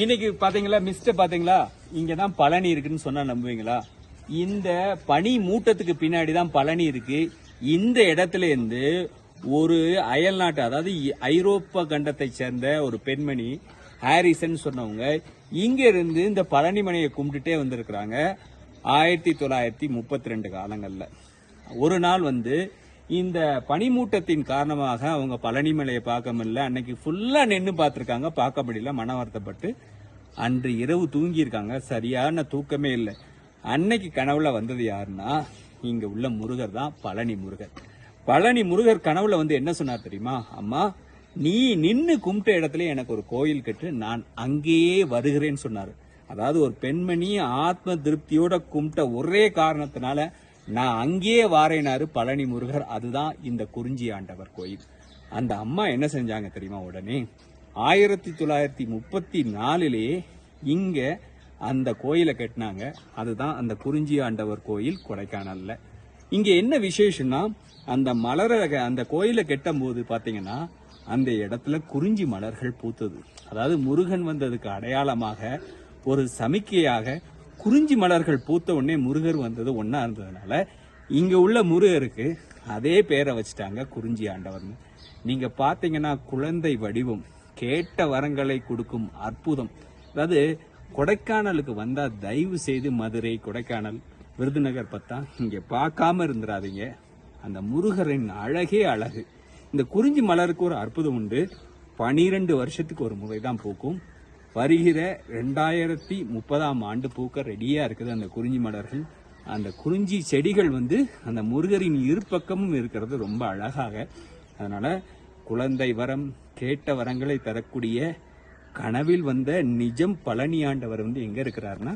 இன்னைக்கு பாத்தீங்களா மிஸ்ட பாத்தீங்களா? இங்க தான் பழனி இருக்குன்னு சொன்னா நம்புவீங்களா? இந்த பனி மூட்டத்துக்கு பின்னாடி தான் பழனி இருக்கு. இந்த இடத்துல இருந்து ஒரு அயல் நாட்டு அதாவது ஐரோப்பா கண்டத்தை சேர்ந்த ஒரு பெண்மணி ஹாரிசன் சொன்னவங்க இங்க இருந்து இந்த பழனி மனையை கும்பிட்டுட்டே வந்திருக்கிறாங்க. ஆயிரத்தி தொள்ளாயிரத்தி முப்பத்தி ரெண்டு காலங்களில். ஒரு நாள் வந்து இந்த பனிமூட்டத்தின் காரணமாக அவங்க பழனிமலையை பார்க்க முடியல. அன்னைக்கு ஃபுல்லாக நின்று பார்த்துருக்காங்க. பார்க்க முடியல மன வருத்தப்பட்டு அன்று இரவு தூங்கியிருக்காங்க. சரியான தூக்கமே இல்லை. அன்னைக்கு கனவுல வந்தது யாருன்னா இங்க உள்ள முருகர் தான் பழனி முருகர். பழனி முருகர் கனவுல வந்து என்ன சொன்னார் தெரியுமா? அம்மா நீ நின்று கும்பிட்ட இடத்துல எனக்கு ஒரு கோயில் கட்டு நான் அங்கேயே வருகிறேன்னு சொன்னார். அதாவது ஒரு பெண்மணி ஆத்ம திருப்தியோட கும்பிட்ட ஒரே காரணத்தினால நான் அங்கேயே வாரேனாரு பழனி முருகர். அதுதான் இந்த குறிஞ்சி ஆண்டவர் கோயில். அந்த அம்மா என்ன செஞ்சாங்க தெரியுமா உடனே? ஆயிரத்தி தொள்ளாயிரத்தி முப்பத்தி நாலுலேயே இங்க அந்த கோயிலை கட்டினாங்க. அதுதான் அந்த குறிஞ்சி ஆண்டவர் கோயில் கொடைக்கானல்ல. இங்க என்ன விசேஷம்னா அந்த மலரக அந்த கோயிலை கெட்டும் போது பார்த்தீங்கன்னா அந்த இடத்துல குறிஞ்சி மலர்கள் பூத்தது. அதாவது முருகன் வந்ததுக்கு அடையாளமாக ஒரு சமிக்கையாக குறிஞ்சி மலர்கள் பூத்த உடனே முருகர் வந்தது ஒன்றா இருந்ததுனால இங்கே உள்ள முருகருக்கு அதே பேரை வச்சுட்டாங்க குறிஞ்சி ஆண்டவர்னு நீங்கள் பார்த்தீங்கன்னா குழந்தை வடிவம் கேட்ட வரங்களை கொடுக்கும் அற்புதம். அதாவது கொடைக்கானலுக்கு வந்தால் தயவு செய்து மதுரை கொடைக்கானல் விருதுநகர் பார்த்தா இங்கே பார்க்காம இருந்துடாதீங்க அந்த முருகரின் அழகே அழகு. இந்த குறிஞ்சி மலருக்கு ஒரு அற்புதம் உண்டு. பனிரெண்டு வருஷத்துக்கு ஒரு முறை தான் பூக்கும். வருகிற ரெண்டாயிரத்தி முப்பதாம் ஆண்டு பூக்க ரெடியாக இருக்குது அந்த குறிஞ்சி மலர்கள். அந்த குறிஞ்சி செடிகள் வந்து அந்த முருகரின் இருபக்கமும் இருக்கிறது ரொம்ப அழகாக. அதனால் குழந்தை வரம் கேட்ட வரங்களை தரக்கூடிய கனவில் வந்த நிஜம் பழனி ஆண்டவர் வந்து எங்கே இருக்கிறாருன்னா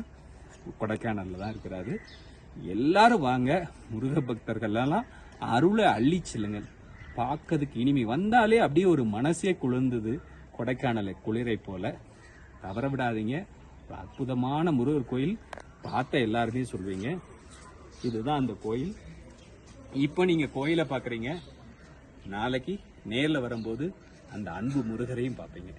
கொடைக்கானலில் தான் இருக்கிறாரு. எல்லாரும் வாங்க முருக பக்தர்கள்லாம் அருளை அள்ளி செல்லுங்கள். பார்க்கறதுக்கு இனிமை. வந்தாலே அப்படியே ஒரு மனசே குளிர்ந்தது கொடைக்கானலை குளிரை போல. தவற விடாதீங்க. அற்புதமான முருகர் கோயில் பார்த்த எல்லாருமே சொல்வீங்க. இதுதான் அந்த கோயில். இப்போ நீங்கள் கோயிலை பார்க்குறீங்க. நாளைக்கு நேரில் வரும்போது அந்த அன்பு முருகரையும் பார்ப்பீங்க.